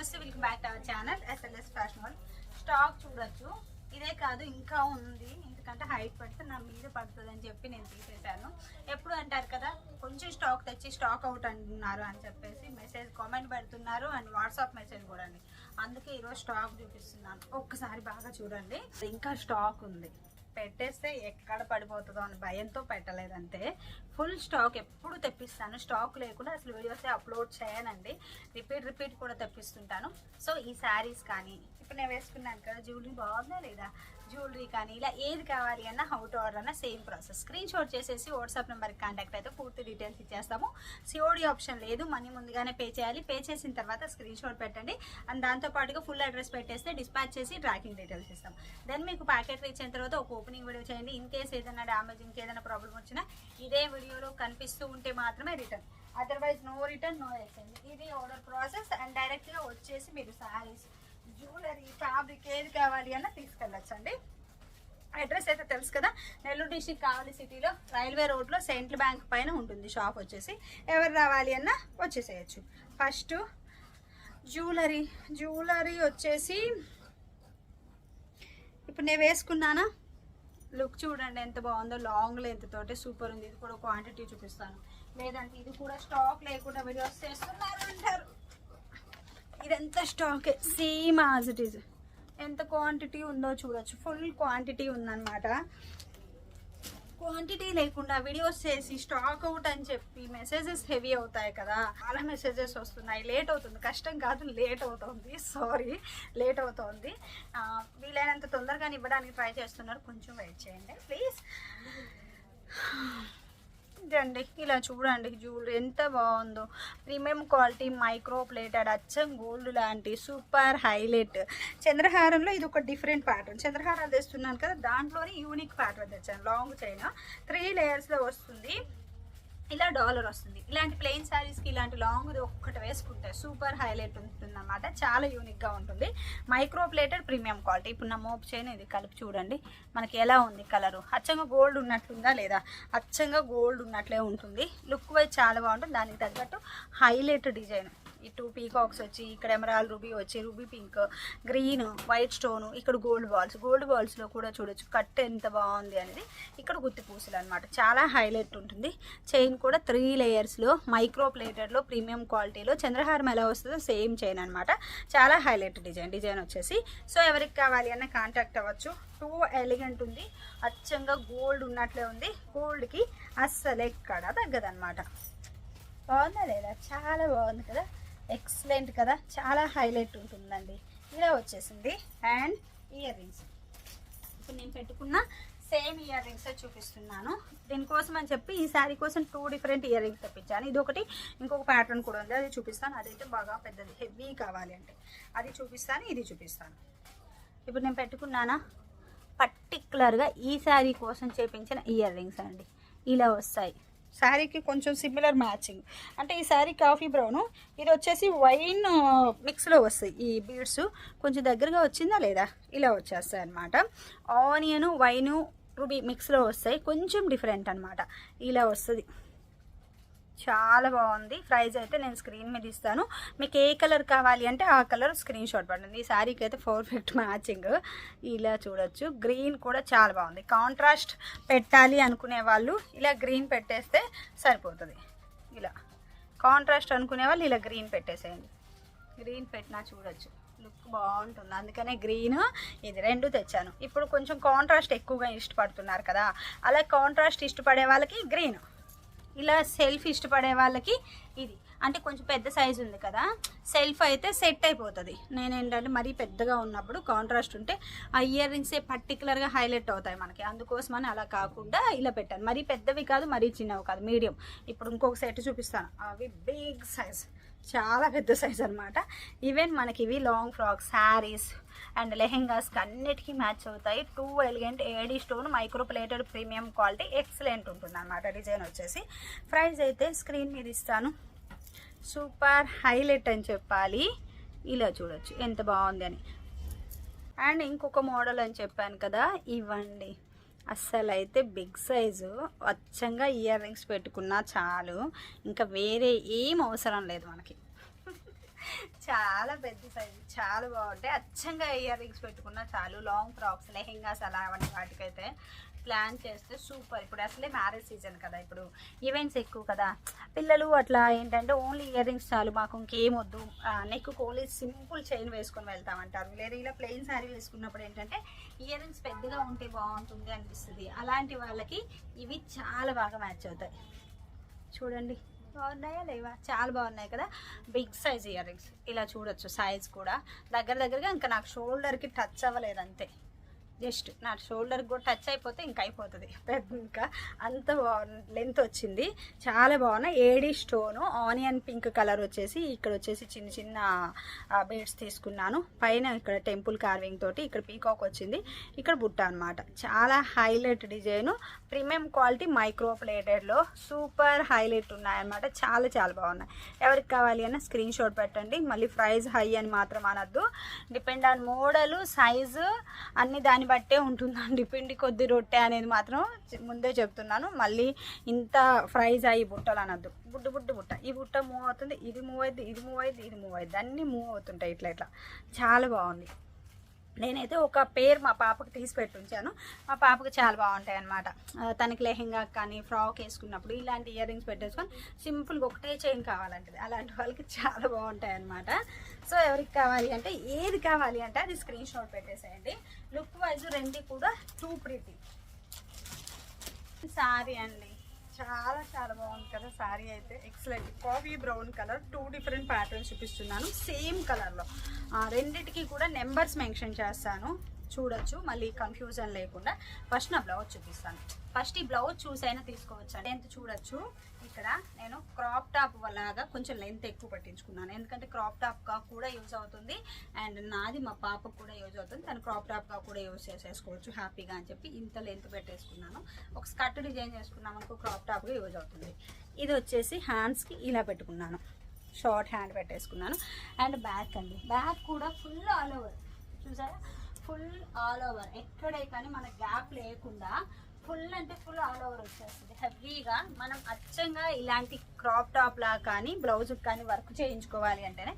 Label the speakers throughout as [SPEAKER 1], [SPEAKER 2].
[SPEAKER 1] నమస్తే welcome back to our channel SLS fashion world stock చూడొచ్చు. ఇదే కాదు ఇంకా ఉంది. ఎందుకంటే హైట్ పడితే నా మీద పడుతుంది అని చెప్పి నేను తీసేశాను. ఎప్పుడు అంటారు కదా కొంచెం స్టాక్ తెచ్చి స్టాక్ అవుట్ అంటున్నారు అని చెప్పేసి మెసేజ్ కామెంట్ పెడుతున్నారు అండ్ వాట్సాప్ మెసేజ్ కూడా అండి. అందుకే ఈరోజు స్టాక్ చూపిస్తున్నాను. ఒక్కసారి బాగా చూడండి. ఇంకా స్టాక్ ఉంది. పెట్టేస్తే ఎక్కడ పడిపోతుందో అని భయంతో పెట్టలేదంతే ఫుల్ స్టాక్ ఎప్పుడు తెప్పిస్తాను. స్టాక్ లేకుండా అసలు వీడియోస్ అప్లోడ్ చేయనండి. రిపీట్ రిపీట్ కూడా తెప్పిస్తుంటాను. సో ఈ శారీస్ కానీ ఇప్పుడు నేను వేసుకున్నాను కదా జ్యువెలరీ బాగుందా లేదా? జ్యువెలరీ కానీ ఇలా ఏది కావాలి అన్న హౌ టు ఆర్డర్ అన్న సేమ్ ప్రాసెస్ స్క్రీన్ షాట్ చేసేసి వాట్సాప్ నెంబర్కి కాంటాక్ట్ అయితే పూర్తి డీటెయిల్స్ ఇచ్చేస్తాము. సిఓడి ఆప్షన్ లేదు మనీ ముందుగానే పే చేయాలి. పే చేసిన తర్వాత స్క్రీన్ షాట్ పెట్టండి. అండ్ దాంతోపాటుగా ఫుల్ అడ్రస్ పెట్టేస్తే డిస్పాచ్ చేసి ట్రాకింగ్ డీటెయిల్స్ ఇస్తాం. దెన్ మీకు ప్యాకెట్ రీచ్ అయిన తర్వాత ఒక ఓపెనింగ్ వీడియో చేయండి. ఇన్ కేస్ ఏదైనా డ్యామేజ్ ఇంకేదైనా ప్రాబ్లం వచ్చినా ఇదే వీడియోలో కనిపిస్తూ ఉంటే మాత్రమే return otherwise no return no exchange ఇది ఆర్డర్ ప్రాసెస్ అండ్ డైరెక్ట్గా వచ్చేసి మీరు శారీస్ జ్యువెలరీ ఫ్యాబ్రిక్ ఏది కావాలి అన్న తీసుకెళ్ళచ్చు అండి అడ్రస్ అయితే తెలుసు కదా? నెల్లూరు డిస్టిక్ కావలి సిటీలో రైల్వే రోడ్లో సెంట్రల్ బ్యాంక్ పైన ఉంటుంది షాప్ వచ్చేసి. ఎవరు రావాలి అన్న వచ్చేసేయచ్చు. ఫస్ట్ జ్యువెలరీ జ్యువెలరీ వచ్చేసి ఇప్పుడు నేను వేసుకున్నానా? లుక్ చూడండి ఎంత బాగుందో లాంగ్ లెంత్ తోటి సూపర్ ఉంది. ఇది కూడా క్వాంటిటీ చూపిస్తాను. లేదంటే ఇది కూడా స్టాక్ లేకుండా వీడియోస్ చేస్తున్నారు అంటారు. ఇదంతా stock same as it is ఎంత క్వాంటిటీ ఉందో చూడొచ్చు. ఫుల్ క్వాంటిటీ ఉందన్నమాట. క్వాంటిటీ లేకుండా వీడియోస్ చేసి స్టాక్ అవుట్ అని చెప్పి మెసేజెస్ హెవీ అవుతాయి కదా. చాలా మెసేజెస్ వస్తున్నాయి. లేట్ అవుతుంది. కష్టం కాదు. లేట్ అవుతుంది. సారీ లేట్ అవుతుంది. వీలైనంత తొందరగా ఇవ్వడానికి ట్రై చేస్తున్నారు. కొంచెం వెయిట్ చేయండి. ప్లీజ్ ఇదండి ఇలా చూడండి జ్యువెలరీ ఎంత బాగుందో. ప్రీమియం క్వాలిటీ మైక్రో ప్లేటెడ్ అచ్చం గోల్డ్ లాంటి సూపర్ హైలైట్. చంద్రహారంలో ఇది ఒక డిఫరెంట్ ప్యాటర్న్ చంద్రహారాలు తెస్తున్నాను కదా దాంట్లోనే యూనిక్ ప్యాటర్న్ తెచ్చాను. లాంగ్ చైన్ త్రీ లేయర్స్లో వస్తుంది. ఇలా డాలర్ వస్తుంది. ఇలాంటి ప్లెయిన్ శారీస్కి ఇలాంటి లాంగ్ ఒక్కటి వేసుకుంటే సూపర్ హైలైట్ ఉంటుంది అనమాట చాలా యూనిక్గా ఉంటుంది. మైక్రో ప్లేటెడ్ ప్రీమియం క్వాలిటీ ఇప్పుడు నా మోపు చైన్ ఇది కలిపి చూడండి. మనకి ఎలా ఉంది కలరు అచ్చంగా గోల్డ్ ఉన్నట్లుందా లేదా? అచ్చంగా గోల్డ్ ఉన్నట్లే ఉంటుంది. లుక్ వైజ్ చాలా బాగుంటుంది. దానికి తగ్గట్టు హైలైట్ డిజైన్ ఈ టూ పీకాక్స్ వచ్చి ఇక్కడ ఎమరాల్ రూబీ వచ్చి ruby pink green white stone ఇక్కడ గోల్డ్ బాల్స్ గోల్డ్ బాల్స్లో కూడా చూడొచ్చు కట్ ఎంత బాగుంది అనేది ఇక్కడ గుత్తి పూసలు అనమాట చాలా హైలైట్ ఉంటుంది. చైన్ కూడా త్రీ లేయర్స్లో మైక్రో ప్లేటెడ్లో ప్రీమియం క్వాలిటీలో చంద్రహారం ఎలా వస్తుందో సేమ్ చైన్ అనమాట చాలా హైలైట్ డిజైన్ డిజైన్ వచ్చేసి. సో ఎవరికి కావాలి అన్న కాంటాక్ట్ అవ్వచ్చు. టూ ఎలిగెంట్ ఉంది. అచ్చంగా గోల్డ్ ఉన్నట్లే ఉంది. గోల్డ్కి అస్సలు ఎక్కడ తగ్గదనమాట బాగుందా లేదా? చాలా బాగుంది కదా. ఎక్సలెంట్ కదా. చాలా హైలైట్ ఉంటుందండి. ఇలా వచ్చేసింది. అండ్ ఇయర్ రింగ్స్ ఇప్పుడు నేను పెట్టుకున్న సేమ్ ఇయర్ రింగ్స్ చూపిస్తున్నాను. దీనికోసం అని చెప్పి ఈ శారీ కోసం టూ డిఫరెంట్ ఇయర్ రింగ్స్ తెప్పించాను. ఇది ఒకటి ఇంకొక ప్యాటర్న్ కూడా ఉంది. అది చూపిస్తాను. అదైతే బాగా పెద్దది హెవీ కావాలి అంటే. అది చూపిస్తాను ఇది చూపిస్తాను. ఇప్పుడు నేను పెట్టుకున్నానా? పర్టిక్యులర్గా ఈ శారీ కోసం చేపించిన ఇయర్ రింగ్స్ అండి. ఇలా వస్తాయి. శారీకి కొంచెం సిమిలర్ మ్యాచింగ్ అంటే ఈ శారీ కాఫీ బ్రౌను ఇది వచ్చేసి వైన్ మిక్స్లో uh, వస్తాయి ఈ బీడ్స్ కొంచెం దగ్గరగా వచ్చిందా లేదా? ఇలా వచ్చేస్తాయి అనమాట ఆనియను వైను రూబీ మిక్స్లో వస్తాయి. కొంచెం డిఫరెంట్ అనమాట ఇలా వస్తుంది. చాలా బాగుంది. ప్రైజ్ అయితే నేను స్క్రీన్ మీద ఇస్తాను. మీకు ఏ కలర్ కావాలి అంటే ఆ కలర్ స్క్రీన్ షాట్ పడండి. ఈ శారీకి అయితే పర్ఫెక్ట్ మ్యాచింగ్. ఇలా చూడొచ్చు. గ్రీన్ కూడా చాలా బాగుంది. కాంట్రాస్ట్ పెట్టాలి అనుకునే వాళ్ళు ఇలా గ్రీన్ పెట్టేస్తే సరిపోతుంది. ఇలా కాంట్రాస్ట్ అనుకునే వాళ్ళు ఇలా గ్రీన్ పెట్టేసేయండి. గ్రీన్ పెట్టినా చూడొచ్చు. లుక్ బాగుంటుంది. అందుకనే గ్రీన్ ఇది రెండు తెచ్చాను. ఇప్పుడు కొంచెం కాంట్రాస్ట్ ఎక్కువగా ఇష్టపడుతున్నారు కదా. అలా కాంట్రాస్ట్ ఇష్టపడే వాళ్ళకి గ్రీన్. ఇలా సెల్ఫ్ ఇష్టపడే వాళ్ళకి ఇది. అంటే కొంచెం పెద్ద సైజు ఉంది కదా సెల్ఫ్ అయితే సెట్ అయిపోతుంది. నేను ఏంటంటే మరీ పెద్దగా ఉన్నప్పుడు కాంట్రాస్ట్ ఉంటే ఆ ఇయర్ రింగ్సే పర్టికులర్గా హైలైట్ అవుతాయి మనకి. అందుకోసమని అలా కాకుండా ఇలా పెట్టాను. మరీ పెద్దవి కాదు మరీ చిన్నవి కాదు మీడియం ఇప్పుడు ఇంకొక సెట్ చూపిస్తాను. అవి బిగ్ సైజ్ చాలా పెద్ద సైజ్ అనమాట ఈవెన్ మనకి ఇవి లాంగ్ ఫ్రాక్స్ శారీస్ అండ్ లెహెంగాస్కి అన్నిటికీ మ్యాచ్ అవుతాయి. Two elegant AD stone micro plated premium quality excellent ఉంటుంది అనమాట డిజైన్ వచ్చేసి. ప్రైస్ అయితే స్క్రీన్ మీద ఇస్తాను. సూపర్ హైలైట్ అని చెప్పాలి. ఇలా చూడొచ్చు ఎంత బాగుంది అని. అండ్ ఇంకొక మోడల్ అని చెప్పాను కదా ఇవ్వండి. అస్సలు అయితే బిగ్ సైజు. అచ్చంగా ఇయర్ రింగ్స్ పెట్టుకున్నా చాలు. ఇంకా వేరే ఏం అవసరం లేదు మనకి. చాలా పెద్ద సైజు. చాలా బాగుంటాయి. అచ్చంగా ఇయర్ రింగ్స్ పెట్టుకున్నా చాలు. లాంగ్ ఫ్రాక్స్ లెహెంగాస్ అలా అవన్నీ వాటికైతే ప్లాన్ చేస్తే సూపర్. ఇప్పుడు అసలే మ్యారేజ్ సీజన్ కదా ఇప్పుడు ఈవెంట్స్ ఎక్కువ కదా. పిల్లలు అట్లా ఏంటంటే ఓన్లీ ఇయర్ రింగ్స్ చాలు మాకు ఇంకేం వద్దు. నెక్ ఓన్లీ సింపుల్ చైన్ వేసుకొని వెళ్తామంటారు. లేదా ఇలా ప్లెయిన్ శారీ వేసుకున్నప్పుడు ఏంటంటే ఇయర్ రింగ్స్ పెద్దగా ఉంటే బాగుంటుంది అనిపిస్తుంది. అలాంటి వాళ్ళకి ఇవి చాలా బాగా మ్యాచ్ అవుతాయి. చూడండి. బాగున్నాయా లేవా? చాలా బాగున్నాయి కదా. Big size earrings. ఇలా చూడొచ్చు సైజ్ కూడా. దగ్గర దగ్గరగా ఇంకా నాకు షోల్డర్కి టచ్ అవ్వలేదు అంతే. జస్ట్ నా షోల్డర్ కూడా టచ్ అయిపోతే ఇంకా అయిపోతుంది. పెద్ద ఇంకా అంత బాగుంది లెంత్ వచ్చింది. చాలా బాగున్నాయి. AD stone onion pink colour వచ్చేసి ఇక్కడ వచ్చేసి చిన్న చిన్న బీడ్స్ తీసుకున్నాను. పైన ఇక్కడ టెంపుల్ కార్వింగ్ తోటి ఇక్కడ పీకాక్ వచ్చింది. ఇక్కడ బుట్ట అనమాట చాలా highlight design. Premium quality micro ప్లేటెడ్లో super highlight ఉన్నాయన్నమాట. చాలా చాలా బాగున్నాయి. ఎవరికి కావాలి అన్న స్క్రీన్ షాట్ పెట్టండి. మళ్ళీ ప్రైస్ హై అని మాత్రం అనొద్దు. డిపెండ్ ఆన్ మోడలు సైజు అన్ని దాన్ని బట్టే ఉంటుందండి. పిండి కొద్ది రొట్టె అనేది మాత్రం ముందే చెప్తున్నాను. మళ్ళీ ఇంత ఫ్రైజ్ అయ్యి బుట్టలు అనొద్దు. బుడ్డు బుడ్డు బుట్ట. ఈ బుట్ట మూవ్ అవుతుంది ఇది మూవ్ అయింది ఇది మూవ్ అయింది ఇది మూవ్ అయింది అన్నీ మూవ్ అవుతుంటాయి ఇట్లా ఇట్లా. చాలా బాగుంది. నేనైతే ఒక పేరు మా పాపకు తీసి పెట్టి ఉంచాను మా పాపకు చాలా బాగుంటాయి అనమాట తనకి లెహెంగా కానీ ఫ్రాక్ వేసుకున్నప్పుడు ఇలాంటి ఇయర్ రింగ్స్ పెట్టేసుకొని సింపుల్గా ఒకటే చైన్ కావాలంటది. అలాంటి వాళ్ళకి చాలా బాగుంటాయి అనమాట సో ఎవరికి కావాలి అంటే ఏది కావాలి అంటే అది స్క్రీన్ షాట్ పెట్టేసేయండి. లుక్ వైజ్ రెండు కూడా టూ ప్రీతి సారీ అండి. చాలా చాలా బాగుంది కదా సారీ అయితే. Excellent coffee brown colour two different patterns చూపిస్తున్నాను. సేమ్ కలర్లో రెండిటికి కూడా నెంబర్స్ మెన్షన్ చేస్తాను. చూడొచ్చు. మళ్ళీ కన్ఫ్యూజన్ లేకుండా. ఫస్ట్ నా బ్లౌజ్ చూపిస్తాను. ఫస్ట్ ఈ బ్లౌజ్ చూసైనా తీసుకోవచ్చు? ఎంత చూడొచ్చు? ఇక్కడ నేను క్రాప్ టాప్ లాగా కొంచెం లెంత్ ఎక్కువ పట్టించుకున్నాను. ఎందుకంటే క్రాప్ టాప్గా కూడా యూజ్ అవుతుంది. అండ్ నాది మా పాపకు కూడా యూజ్ అవుతుంది. తను క్రాప్ టాప్గా కూడా యూజ్ చేసేసుకోవచ్చు. హ్యాపీగా అని చెప్పి ఇంత లెంత్ పెట్టేసుకున్నాను. ఒక స్కర్ట్ డిజైన్ చేసుకున్నాం అనుకో క్రాప్ టాప్గా యూజ్ అవుతుంది. ఇది వచ్చేసి హ్యాండ్స్కి ఇలా పెట్టుకున్నాను. షార్ట్ హ్యాండ్ పెట్టేసుకున్నాను. అండ్ బ్యాక్ అండి. బ్యాక్ కూడా ఫుల్ ఆల్ ఓవర్ చూసారా? ఫుల్ ఆల్ ఓవర్ ఎక్కడే కానీ మన గ్యాప్ లేకుండా ఫుల్ అంటే ఫుల్ ఆల్ ఓవర్ వచ్చేస్తుంది. హెవీగా మనం అచ్చంగా ఇలాంటి క్రాప్ టాప్ లా కానీ బ్లౌజ్ కానీ వర్క్ చేయించుకోవాలి అంటేనే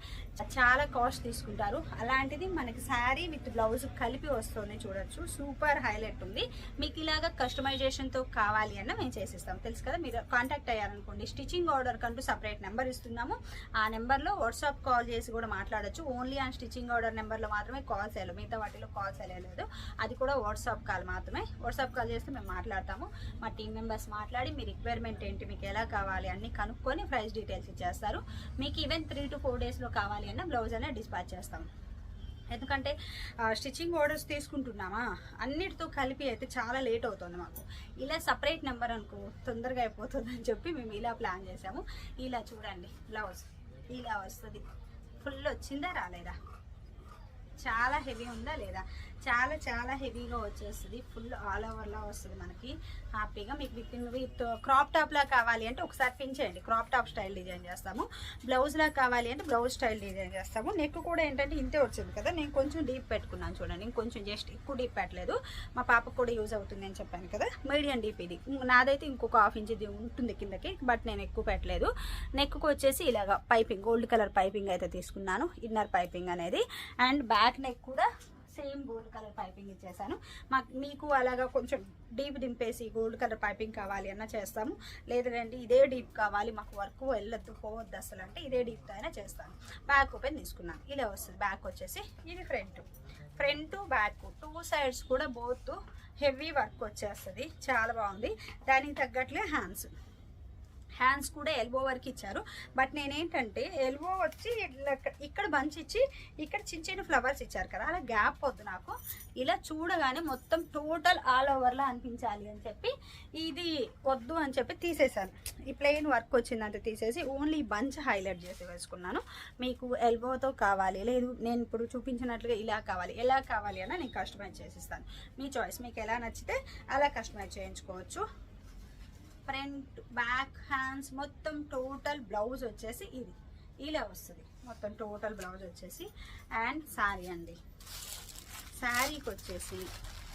[SPEAKER 1] చాలా కాస్ట్ తీసుకుంటారు. అలాంటిది మనకి శారీ విత్ బ్లౌజ్ కలిపి వస్తుంది చూడొచ్చు. సూపర్ హైలైట్ ఉంది. మీకు ఇలాగా కస్టమైజేషన్తో కావాలి అన్న మేము చేసిస్తాం. తెలుసు కదా మీరు కాంటాక్ట్ అయ్యారనుకోండి స్టిచ్చింగ్ ఆర్డర్ కంటూ సపరేట్ నెంబర్ ఇస్తున్నాము. ఆ నెంబర్లో వాట్సాప్ కాల్ చేసి కూడా మాట్లాడొచ్చు. ఓన్లీ ఆ స్టిచ్చింగ్ ఆర్డర్ నెంబర్లో మాత్రమే కాల్స్ వెళ్ళదు మిగతా వాటిలో కాల్స్ వెళ్ళలేదు అది కూడా వాట్సాప్ కాల్ మాత్రమే. వాట్సాప్ కాల్ చేస్తే మేము మాట్లాడతాము. మా టీం మెంబర్స్ మాట్లాడి మీ రిక్వైర్మెంట్ ఏంటి మీకు ఎలా కావాలి అన్ని కనుక్కొని ప్రైస్ డీటెయిల్స్ ఇచ్చేస్తారు. మీకు ఈవెన్ త్రీ టు ఫోర్ డేస్లో కావాలి అన్న బ్లౌజ్ అనేది డిస్పాచ్ చేస్తాం ఎందుకంటే స్టిచ్చింగ్ ఆర్డర్స్ తీసుకుంటున్నామా? అన్నిటితో కలిపి అయితే చాలా లేట్ అవుతుంది మాకు. ఇలా సపరేట్ నెంబర్ అనుకో తొందరగా అయిపోతుంది అని చెప్పి మేము ఇలా ప్లాన్ చేసాము ఇలా చూడండి బ్లౌజ్ ఇలా వస్తుంది. ఫుల్ వచ్చిందా రాలేదా? చాలా హెవీ ఉందా లేదా? చాలా చాలా హెవీగా వచ్చేస్తుంది. ఫుల్ ఆల్ ఓవర్లా వస్తుంది మనకి. హ్యాపీగా మీకు విత్ విత్ క్రాప్ టాప్లా కావాలి అంటే ఒకసారి పిన్ చేయండి. క్రాప్ టాప్ స్టైల్ డిజైన్ చేస్తాము. బ్లౌజ్లా కావాలి అంటే బ్లౌజ్ స్టైల్ డిజైన్ చేస్తాము. నెక్ కూడా ఏంటంటే ఇంతే వచ్చింది కదా. నేను కొంచెం డీప్ పెట్టుకున్నాను చూడండి. ఇంకొంచెం జస్ట్ ఎక్కువ డీప్ పెట్టలేదు. మా పాపకు కూడా యూజ్ అవుతుంది అని చెప్పాను కదా. మీడియం డీప్ ఇది. నాదైతే ఇంకొక హాఫ్ ఇంచ్ ఇది ఉంటుంది కిందకి బట్ నేను ఎక్కువ పెట్టలేదు. నెక్కు వచ్చేసి ఇలాగ పైపింగ్ గోల్డ్ కలర్ పైపింగ్ అయితే తీసుకున్నాను. ఇన్నర్ పైపింగ్ అనేది. అండ్ బ్యాక్ నెక్ కూడా సేమ్ గోల్డ్ కలర్ పైపింగ్ ఇచ్చేసాను. మాకు మీకు అలాగా కొంచెం డీప్ దింపేసి గోల్డ్ కలర్ పైపింగ్ కావాలి అన్న చేస్తాము. లేదండి ఇదే డీప్ కావాలి మాకు వర్క్ వెళ్ళొద్దు పోవద్దు అసలు అంటే ఇదే డీప్తో అయినా చేస్తాను. బ్యాక్ ఓపెన్ తీసుకున్నాను. ఇలా వస్తుంది. బ్యాక్ వచ్చేసి ఇది front front back two sides కూడా బోత్ హెవీ వర్క్ వచ్చేస్తుంది. చాలా బాగుంది. దానికి తగ్గట్లే హ్యాండ్స్ హ్యాండ్స్ కూడా ఎల్బో వరకు ఇచ్చారు. బట్ నేనేంటంటే ఎల్బో వచ్చి ఇక్కడ బంచ్ ఇచ్చి ఇక్కడ చిన్న చిన్న ఫ్లవర్స్ ఇచ్చారు కదా అలా గ్యాప్ వద్దు నాకు. ఇలా చూడగానే మొత్తం టోటల్ ఆల్ ఓవర్లా అనిపించాలి అని చెప్పి ఇది వద్దు అని చెప్పి తీసేశాను. ఈ ప్లెయిన్ వర్క్ వచ్చిందంటే తీసేసి ఓన్లీ బంచ్ హైలైట్ చేసి వేసుకున్నాను. మీకు ఎల్బోతో కావాలి లేదు నేను ఇప్పుడు చూపించినట్లుగా ఇలా కావాలి ఎలా కావాలి అని నేను కస్టమైజ్ చేసిస్తాను. మీ చాయిస్ మీకు ఎలా నచ్చితే అలా కస్టమైజ్ చేయించుకోవచ్చు. ఫ్రంట్ బ్యాక్ హ్యాండ్స్ మొత్తం టోటల్ బ్లౌజ్ వచ్చేసి ఇది. ఇలా వస్తుంది. మొత్తం టోటల్ బ్లౌజ్ వచ్చేసి. అండ్ శారీ అండి. శారీకి వచ్చేసి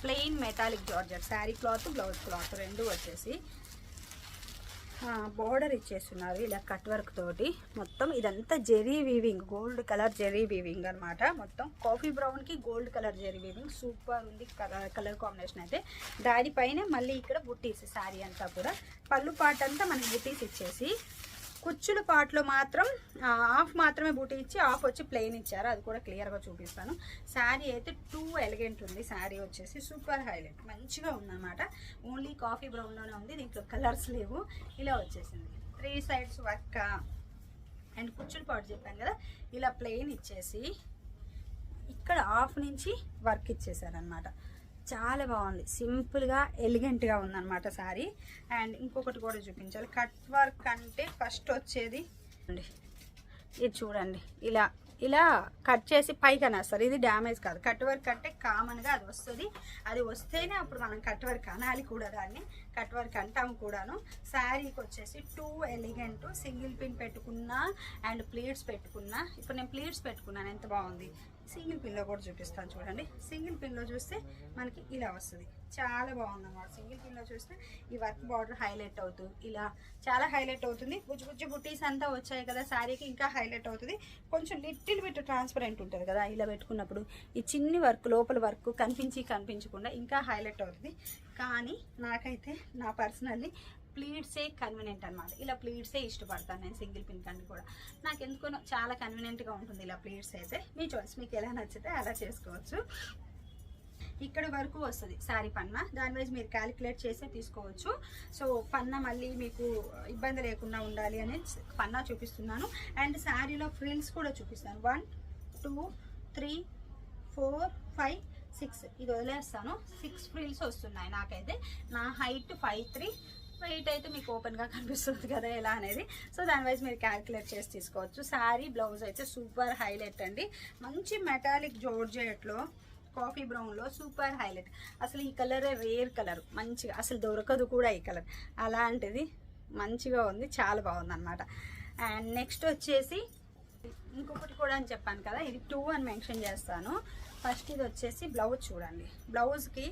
[SPEAKER 1] plain metallic georgette. Sari cloth blouse cloth రెండు వచ్చేసి బోర్డర్ ఇచ్చేస్తున్నారు ఇలా కట్ వర్క్ తోటి. మొత్తం ఇదంతా zari weaving gold colour zari weaving అన్నమాట. మొత్తం coffee బ్రౌన్కి gold colour zari weaving super ఉంది కలర్ కలర్ కాంబినేషన్ అయితే. దానిపైన మళ్ళీ ఇక్కడ బుట్టీస్ శారీ అంతా కూడా. పళ్ళు పాట అంతా మనకి బుట్టీస్ ఇచ్చేసి కుచ్చుల పాటలో మాత్రం హాఫ్ మాత్రమే బూటీ ఇచ్చి హాఫ్ వచ్చి ప్లెయిన్ ఇచ్చారు. అది కూడా క్లియర్గా చూపిస్తాను. శారీ అయితే టూ ఎలిగెంట్ ఉంది. శారీ వచ్చేసి సూపర్ హైలైట్. మంచిగా ఉందన్నమాట. ఓన్లీ కాఫీ బ్రౌన్లోనే ఉంది. దీంట్లో కలర్స్ లేవు. ఇలా వచ్చేసింది. Three sides work. అండ్ కుచ్చుల పాటు చెప్పాను కదా ఇలా ప్లెయిన్ ఇచ్చేసి ఇక్కడ హాఫ్ నుంచి వర్క్ ఇచ్చేసారనమాట చాలా బాగుంది. సింపుల్గా ఎలిగెంట్గా ఉందన్నమాట శారీ అండ్ ఇంకొకటి కూడా చూపించాలి. కట్ వర్క్ అంటే ఫస్ట్ వచ్చేది. అండి ఇది చూడండి. ఇలా ఇలా కట్ చేసి పైకి అనేస్తారు ఇది డ్యామేజ్ కాదు. కట్ వర్క్ అంటే కామన్గా అది వస్తుంది. అది వస్తేనే అప్పుడు మనం కట్ వర్క్ అనాలి కూడా దాన్ని. కట్ వర్క్ అంటాము కూడాను. శారీకి వచ్చేసి టూ ఎలిగెంట్ సింగిల్ పిన్ పెట్టుకున్నా అండ్ ప్లీట్స్ పెట్టుకున్నా. ఇప్పుడు నేను ప్లీట్స్ పెట్టుకున్నాను. ఎంత బాగుంది. సింగిల్ పిన్లో కూడా చూపిస్తాను చూడండి. సింగిల్ పిన్లో చూస్తే మనకి ఇలా వస్తుంది. చాలా బాగుంది అన్నమాట సింగిల్ పిన్లో చూస్తే ఈ వర్క్ బార్డర్ హైలైట్ అవుతుంది. ఇలా చాలా హైలైట్ అవుతుంది. బుజ్జి బుజ్జి బుట్టీస్ అంతా వచ్చాయి కదా శారీకి ఇంకా హైలైట్ అవుతుంది. కొంచెం లిటిల్ బిట్ ట్రాన్స్పరెంట్ ఉంటుంది కదా ఇలా పెట్టుకున్నప్పుడు ఈ చిన్ని వర్క్ లోపల వర్క్ కనిపించి కనిపించకుండా ఇంకా హైలైట్ అవుతుంది. కానీ నాకైతే నా పర్సనల్లీ ప్లీడ్సే కన్వీనియంట్ అనమాట ఇలా ప్లీడ్సే ఇష్టపడతాను నేను సింగిల్ పిన్ కంటే కూడా. నాకు ఎందుకో చాలా కన్వీనియంట్గా ఉంటుంది ఇలా ప్లీట్స్ అయితే. మీ చాయిస్ మీకు ఎలా నచ్చితే అలా చేసుకోవచ్చు. ఇక్కడ వరకు వస్తుంది. శారీ పన్న. దాని వైజ్ మీరు క్యాలిక్యులేట్ చేసే తీసుకోవచ్చు. సో పన్న మళ్ళీ మీకు ఇబ్బంది లేకుండా ఉండాలి అని పన్నా చూపిస్తున్నాను. అండ్ శారీలో ఫ్రిల్స్ కూడా చూపిస్తాను. One two three four five six ఇది వదిలేస్తాను. సిక్స్ ఫ్రిల్స్ వస్తున్నాయి నాకైతే. నా హైట్ ఫైవ్ త్రీ వెయిట్ అయితే మీకు ఓపెన్గా కనిపిస్తుంది కదా ఎలా అనేది. సో దాని వైజ్ మీరు క్యాలిక్యులేట్ చేసి తీసుకోవచ్చు. శారీ బ్లౌజ్ అయితే సూపర్ హైలైట్ అండి. మంచి మెటాలిక్ జోర్జెట్లో కాఫీ బ్రౌన్లో సూపర్ హైలైట్. అసలు ఈ కలరే రేర్ కలర్. మంచిగా అసలు దొరకదు కూడా ఈ కలర్. అలాంటిది మంచిగా ఉంది చాలా బాగుంది అనమాట అండ్ నెక్స్ట్ వచ్చేసి ఇంకొకటి కూడా అని చెప్పాను కదా ఇది టూ అని మెన్షన్ చేస్తాను. ఫస్ట్ ఇది వచ్చేసి బ్లౌజ్ చూడండి. బ్లౌజ్కి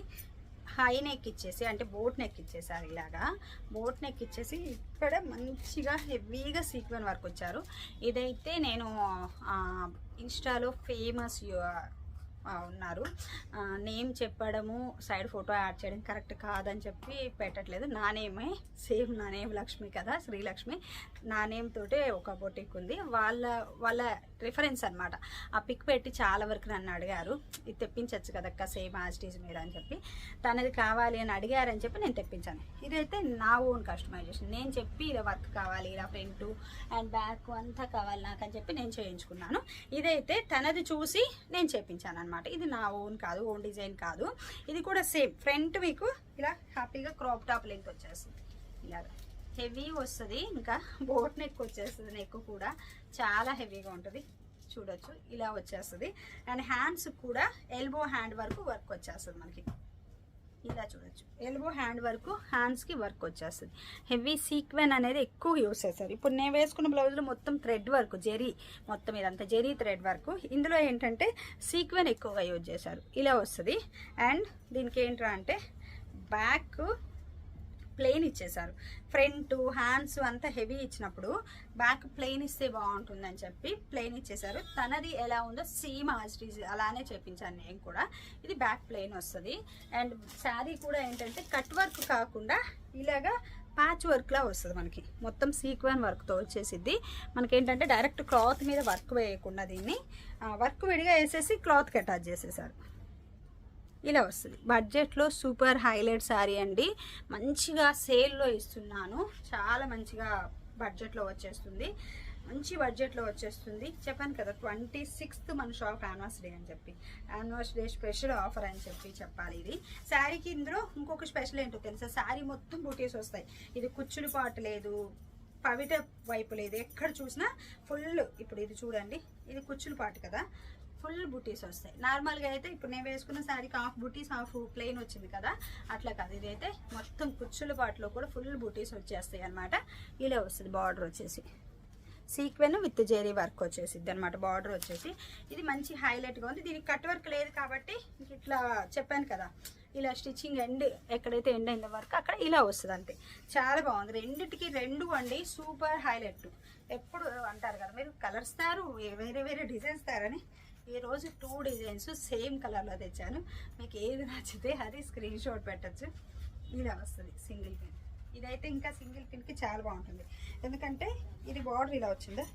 [SPEAKER 1] హై నెక్ ఇచ్చేసి అంటే బోట్ నెక్ ఇచ్చేసారు ఇలాగా. బోట్ నెక్ ఇచ్చేసి ఇక్కడ మంచిగా హెవీగా సీక్వెన్ వర్క్ వచ్చారు. ఇదైతే నేను ఇన్స్టాలో ఫేమస్ ఉన్నారు. నేమ్ చెప్పడము సైడ్ ఫోటో యాడ్ చేయడం కరెక్ట్ కాదని చెప్పి పెట్టట్లేదు. నా నేమే సేమ్ నా నేమ్ లక్ష్మి కదా శ్రీలక్ష్మి. నా నేమ్ తోటే ఒక బొటిక్ ఉంది. వాళ్ళ వాళ్ళ రిఫరెన్స్ అనమాట ఆ పిక్ పెట్టి చాలా వరకు నన్ను అడిగారు. ఇది తెప్పించవచ్చు కదక్క సేమ్ యాజిటీస్ మీద అని చెప్పి. తనది కావాలి అని అడిగారని చెప్పి నేను తెప్పించాను. ఇదైతే నా ఓన్ కస్టమైజేషన్ నేను చెప్పి ఇలా వర్క్ కావాలి ఇలా ఫ్రంట్ అండ్ బ్యాక్ అంతా కావాలి నాకు అని చెప్పి నేను చేయించుకున్నాను. ఇదైతే తనది చూసి నేను చేయించాను అనమాట ఇది నా ఓన్ కాదు ఓన్ డిజైన్ కాదు. ఇది కూడా సేమ్ ఫ్రంట్ మీకు ఇలా హ్యాపీగా క్రాప్ టాప్ లెంత్ వచ్చేస్తుంది. ఇలాగా హెవీ వస్తుంది ఇంకా బోట్ నెక్ వచ్చేస్తుంది నెక్ కూడా. చాలా హెవీగా ఉంటుంది. చూడొచ్చు. ఇలా వచ్చేస్తుంది. అండ్ హ్యాండ్స్ కూడా ఎల్బో హ్యాండ్ వరకు వర్క్ వచ్చేస్తుంది మనకి. ఇలా చూడొచ్చు. ఎల్బో హ్యాండ్ వర్క్ హ్యాండ్స్కి వర్క్ వచ్చేస్తుంది. హెవీ సీక్వెన్ అనేది ఎక్కువ యూస్ చేస్తారు. ఇప్పుడు నేను వేసుకున్న బ్లౌజ్లో మొత్తం థ్రెడ్ వర్క్ జెరీ మొత్తం ఇదంతా జెరీ థ్రెడ్ వర్క్. ఇందులో ఏంటంటే సీక్వెన్ ఎక్కువగా యూజ్ చేశారు. ఇలా వస్తుంది. అండ్ దీనికి ఏంట్రా అంటే బ్యాక్ ప్లెయిన్ ఇచ్చేసారు ఫ్రంట్ హ్యాండ్స్ అంతా హెవీ ఇచ్చినప్పుడు బ్యాక్ ప్లెయిన్ ఇస్తే బాగుంటుందని చెప్పి ప్లెయిన్ ఇచ్చేశారు. తనది ఎలా ఉందో సేమ్ ఆస్టీజ్ అలానే చేపించాను నేను కూడా. ఇది బ్యాక్ ప్లెయిన్ వస్తుంది. అండ్ శారీ కూడా ఏంటంటే కట్ వర్క్ కాకుండా ఇలాగా ప్యాచ్ వర్క్లా వస్తుంది మనకి. మొత్తం సీక్వెన్ వర్క్తో వచ్చేసిద్ది. మనకి ఏంటంటే డైరెక్ట్ క్లాత్ మీద వర్క్ వేయకుండా దీన్ని వర్క్ విడిగా వేసేసి క్లాత్కి అటాచ్ చేసేసారు ఇలా వస్తుంది. బడ్జెట్లో సూపర్ హైలైట్ శారీ అండి. మంచిగా సేల్లో ఇస్తున్నాను. చాలా మంచిగా బడ్జెట్లో వచ్చేస్తుంది. మంచి బడ్జెట్లో వచ్చేస్తుంది. చెప్పాను కదా ట్వంటీ సిక్స్త్ మన షాప్ యానివర్సరీ అని చెప్పి. యానివర్సరీ స్పెషల్ ఆఫర్ అని చెప్పి చెప్పాలి ఇది. శారీకి ఇందులో ఇంకొక స్పెషల్ ఏంటో తెలుసా? శారీ మొత్తం బుటీస్ వస్తాయి. ఇది కుచ్చులు పాటు లేదు పవిట వైపు లేదు. ఎక్కడ చూసినా ఫుల్. ఇప్పుడు ఇది చూడండి. ఇది కుచ్చులు పాటు కదా. ఫుల్ బుటీస్ వస్తాయి. నార్మల్గా అయితే ఇప్పుడు నేను వేసుకున్న శారీకి హాఫ్ బుటీస్ హాఫ్ ప్లెయిన్ వచ్చింది కదా? అట్లా కాదు. ఇదైతే మొత్తం కుచ్చుల పాటలో కూడా ఫుల్ బుటీస్ వచ్చేస్తాయి అనమాట ఇలా వస్తుంది బార్డర్ వచ్చేసి. సీక్వెన్ విత్ జెరీ వర్క్ వచ్చేసిద్ది అనమాట బార్డర్ వచ్చేసి. ఇది మంచి హైలైట్గా ఉంది. దీనికి కట్ వర్క్ లేదు కాబట్టి ఇట్లా చెప్పాను కదా. ఇలా స్టిచ్చింగ్ ఎండ్ ఎక్కడైతే ఎండ్ అయిందో వర్క్ అక్కడ ఇలా వస్తుంది అంతే. చాలా బాగుంది. రెండిటికి రెండు అండి. Super highlight. ఎప్పుడు అంటారు కదా మీరు? కలర్స్ తారు వేరే వేరే డిజైన్స్ తారని. ఈరోజు టూ డిజైన్స్ సేమ్ కలర్లో తెచ్చాను. మీకు ఏది నచ్చితే అది స్క్రీన్ షాట్ పెట్టచ్చు. ఇలా వస్తుంది సింగిల్ పిన్ ఇదైతే ఇంకా సింగిల్ పిన్కి చాలా బాగుంటుంది. ఎందుకంటే ఇది బార్డర్ ఇలా వచ్చిందా.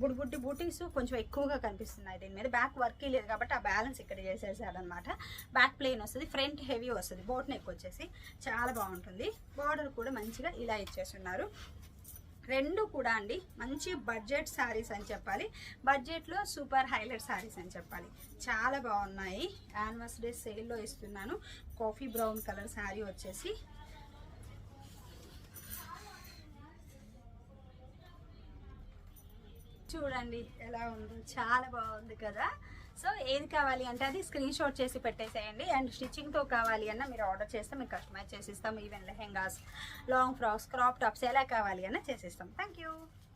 [SPEAKER 1] బుడిబుడ్డి బూటీస్ కొంచెం ఎక్కువగా కనిపిస్తున్నాయి దీని మీద. బ్యాక్ వర్క్ లేదు కాబట్టి ఆ బ్యాలెన్స్ ఇక్కడ చేసేసాడనమాట బ్యాక్ ప్లెయిన్ వస్తుంది ఫ్రంట్ హెవీ వస్తుంది. బోట్ నెక్ వచ్చేసి చాలా బాగుంటుంది. బార్డర్ కూడా మంచిగా ఇలా ఇచ్చేస్తున్నారు. రెండు కూడా అండి. మంచి బడ్జెట్ శారీస్ అని చెప్పాలి. బడ్జెట్లో సూపర్ హైలైట్ శారీస్ అని చెప్పాలి. చాలా బాగున్నాయి. యానివర్సరీ సేల్లో ఇస్తున్నాను. కాఫీ బ్రౌన్ కలర్ శారీ వచ్చేసి. చూడండి ఎలా ఉందో. చాలా బాగుంది కదా. సో ఏది కావాలి అంటే అది స్క్రీన్ షాట్ చేసి పెట్టేసేయండి. అండ్ స్టిచ్చింగ్తో కావాలి అన్న మీరు ఆర్డర్ చేస్తే మేము customize చేసిస్తాం. Even lehengas long frocks crop tops ఎలా కావాలి అన్న చేసిస్తాం. Thank you